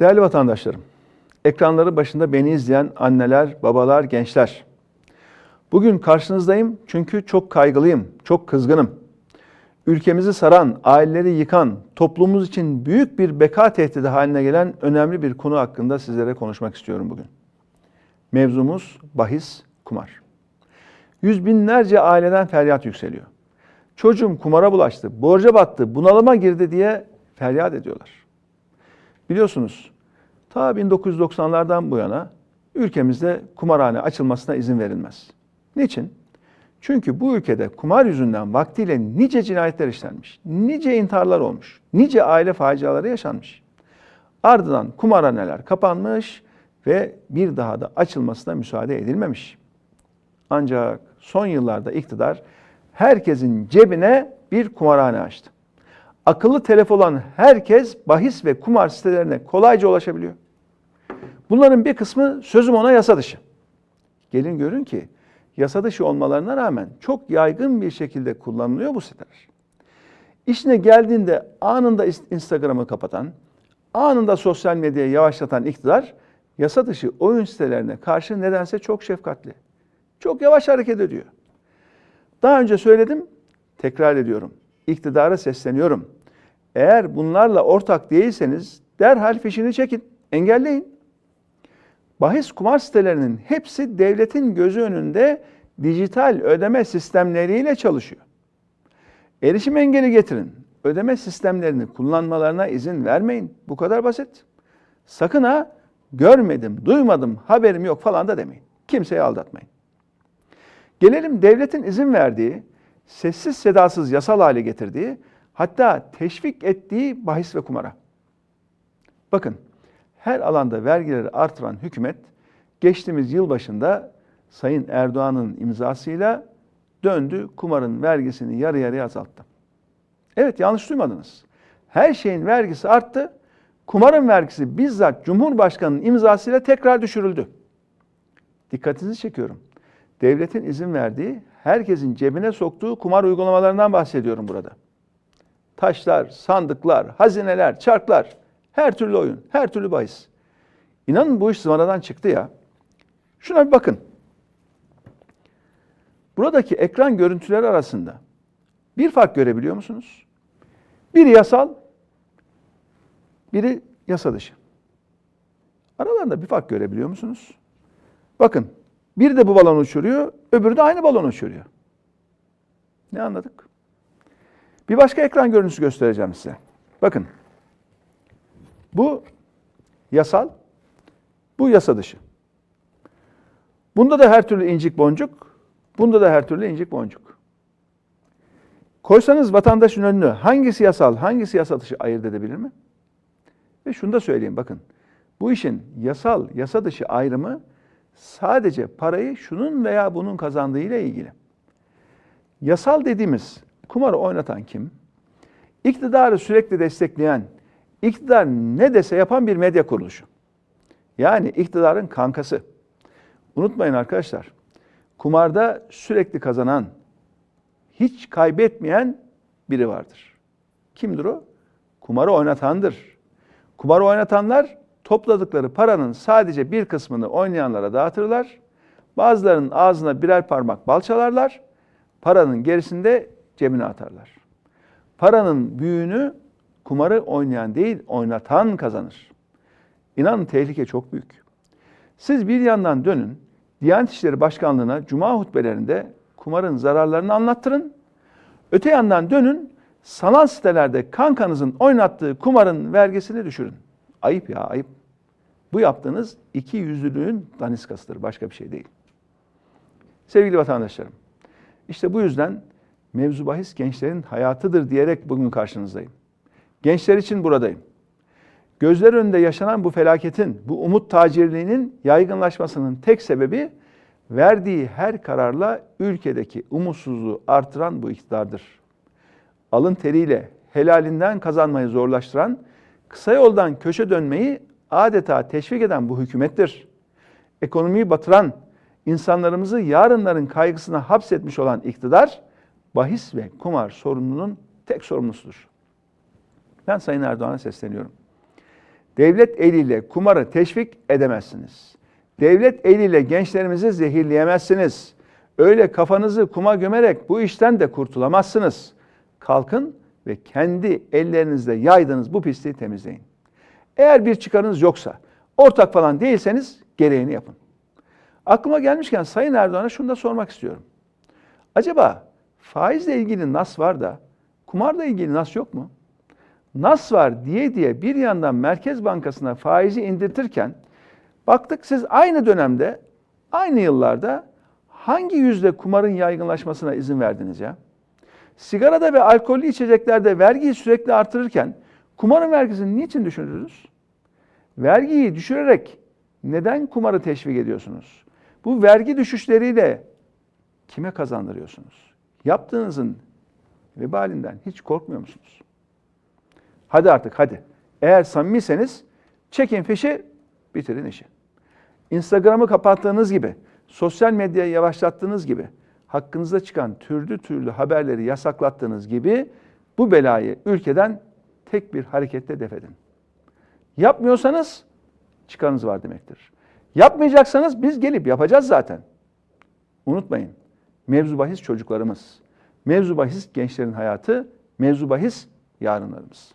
Değerli vatandaşlarım, ekranları başında beni izleyen anneler, babalar, gençler. Bugün karşınızdayım çünkü çok kaygılıyım, çok kızgınım. Ülkemizi saran, aileleri yıkan, toplumumuz için büyük bir beka tehdidi haline gelen önemli bir konu hakkında sizlere konuşmak istiyorum bugün. Mevzumuz bahis, kumar. Yüz binlerce aileden feryat yükseliyor. Çocuğum kumara bulaştı, borca battı, bunalıma girdi diye feryat ediyorlar. Biliyorsunuz ta 1990'lardan bu yana ülkemizde kumarhane açılmasına izin verilmez. Niçin? Çünkü bu ülkede kumar yüzünden vaktiyle nice cinayetler işlenmiş, nice intiharlar olmuş, nice aile faciaları yaşanmış. Ardından kumarhaneler kapanmış ve bir daha da açılmasına müsaade edilmemiş. Ancak son yıllarda iktidar herkesin cebine bir kumarhane açtı. Akıllı telefon olan herkes bahis ve kumar sitelerine kolayca ulaşabiliyor. Bunların bir kısmı sözüm ona yasa dışı. Gelin görün ki yasa dışı olmalarına rağmen çok yaygın bir şekilde kullanılıyor bu siteler. İşine geldiğinde anında Instagram'ı kapatan, anında sosyal medyayı yavaşlatan iktidar yasa dışı oyun sitelerine karşı nedense çok şefkatli. Çok yavaş hareket ediyor. Daha önce söyledim, tekrar ediyorum. İktidara sesleniyorum. Eğer bunlarla ortak değilseniz derhal fişini çekin, engelleyin. Bahis kumar sitelerinin hepsi devletin gözü önünde dijital ödeme sistemleriyle çalışıyor. Erişim engeli getirin. Ödeme sistemlerini kullanmalarına izin vermeyin. Bu kadar basit. Sakın ha görmedim, duymadım, haberim yok falan da demeyin. Kimseyi aldatmayın. Gelelim devletin izin verdiği, sessiz sedasız yasal hale getirdiği, hatta teşvik ettiği bahis ve kumara. Bakın, her alanda vergileri artıran hükümet geçtiğimiz yıl başında Sayın Erdoğan'ın imzasıyla döndü kumarın vergisini yarı yarıya azalttı. Evet yanlış duymadınız. Her şeyin vergisi arttı. Kumarın vergisi bizzat Cumhurbaşkanı'nın imzasıyla tekrar düşürüldü. Dikkatinizi çekiyorum. Devletin izin verdiği, herkesin cebine soktuğu kumar uygulamalarından bahsediyorum burada. Taşlar, sandıklar, hazineler, çarklar, her türlü oyun, her türlü bahis. İnanın bu iş zıvanadan çıktı ya. Şuna bir bakın. Buradaki ekran görüntüleri arasında bir fark görebiliyor musunuz? Biri yasal, biri yasa dışı. Aralarında bir fark görebiliyor musunuz? Bakın, biri de bu balonu uçuruyor, öbürü de aynı balonu uçuruyor. Ne anladık? Bir başka ekran görüntüsü göstereceğim size. Bakın. Bu yasal, bu yasa dışı. Bunda da her türlü incik boncuk, bunda da her türlü incik boncuk. Koysanız vatandaşın önünü hangisi yasal, hangisi yasa dışı ayırt edebilir mi? Ve şunu da söyleyeyim bakın. Bu işin yasal, yasa dışı ayrımı sadece parayı şunun veya bunun kazandığıyla ilgili. Yasal dediğimiz kumarı oynatan kim? İktidarı sürekli destekleyen, iktidar ne dese yapan bir medya kuruluşu. Yani iktidarın kankası. Unutmayın arkadaşlar, kumarda sürekli kazanan, hiç kaybetmeyen biri vardır. Kimdir o? Kumarı oynatandır. Kumarı oynatanlar topladıkları paranın sadece bir kısmını oynayanlara dağıtırlar. Bazılarının ağzına birer parmak bal çalarlar. Paranın gerisinde cebine atarlar. Paranın büyüğünü kumarı oynayan değil, oynatan kazanır. İnanın tehlike çok büyük. Siz bir yandan dönün, Diyanet İşleri Başkanlığı'na cuma hutbelerinde kumarın zararlarını anlattırın. Öte yandan dönün, sanal sitelerde kankanızın oynattığı kumarın vergisini düşürün. Ayıp ya, ayıp. Bu yaptığınız iki yüzlülüğün daniskasıdır, başka bir şey değil. Sevgili vatandaşlarım, işte bu yüzden mevzu bahis gençlerin hayatıdır diyerek bugün karşınızdayım. Gençler için buradayım. Gözler önünde yaşanan bu felaketin, bu umut tacirliğinin yaygınlaşmasının tek sebebi verdiği her kararla ülkedeki umutsuzluğu artıran bu iktidardır. Alın teriyle helalinden kazanmayı zorlaştıran, kısa yoldan köşe dönmeyi adeta teşvik eden bu hükümettir. Ekonomiyi batıran, insanlarımızı yarınların kaygısına hapsetmiş olan iktidar, bahis ve kumar sorununun tek sorumlusudur. Ben Sayın Erdoğan'a sesleniyorum. Devlet eliyle kumarı teşvik edemezsiniz. Devlet eliyle gençlerimizi zehirleyemezsiniz. Öyle kafanızı kuma gömerek bu işten de kurtulamazsınız. Kalkın ve kendi ellerinizle yaydığınız bu pisliği temizleyin. Eğer bir çıkarınız yoksa, ortak falan değilseniz gereğini yapın. Aklıma gelmişken Sayın Erdoğan'a şunu da sormak istiyorum. Acaba faizle ilgili nas var da kumarla ilgili nas yok mu? Nas var diye diye bir yandan Merkez Bankası'na faizi indirtirken baktık siz aynı dönemde, aynı yıllarda hangi yüzde kumarın yaygınlaşmasına izin verdiniz ya? Sigarada ve alkollü içeceklerde vergiyi sürekli artırırken kumarın vergisini niçin düşürürüz? Vergiyi düşürerek neden kumarı teşvik ediyorsunuz? Bu vergi düşüşleriyle kime kazandırıyorsunuz? Yaptığınızın vebalinden hiç korkmuyor musunuz? Hadi artık hadi. Eğer samimiyseniz çekin fişi, bitirin işi. Instagram'ı kapattığınız gibi, sosyal medyayı yavaşlattığınız gibi, hakkınızda çıkan türlü türlü haberleri yasaklattığınız gibi bu belayı ülkeden tek bir hareketle def edin. Yapmıyorsanız çıkarınız var demektir. Yapmayacaksanız biz gelip yapacağız zaten. Unutmayın. Mevzu bahis çocuklarımız. Mevzu bahis gençlerin hayatı. Mevzu bahis yarınlarımız.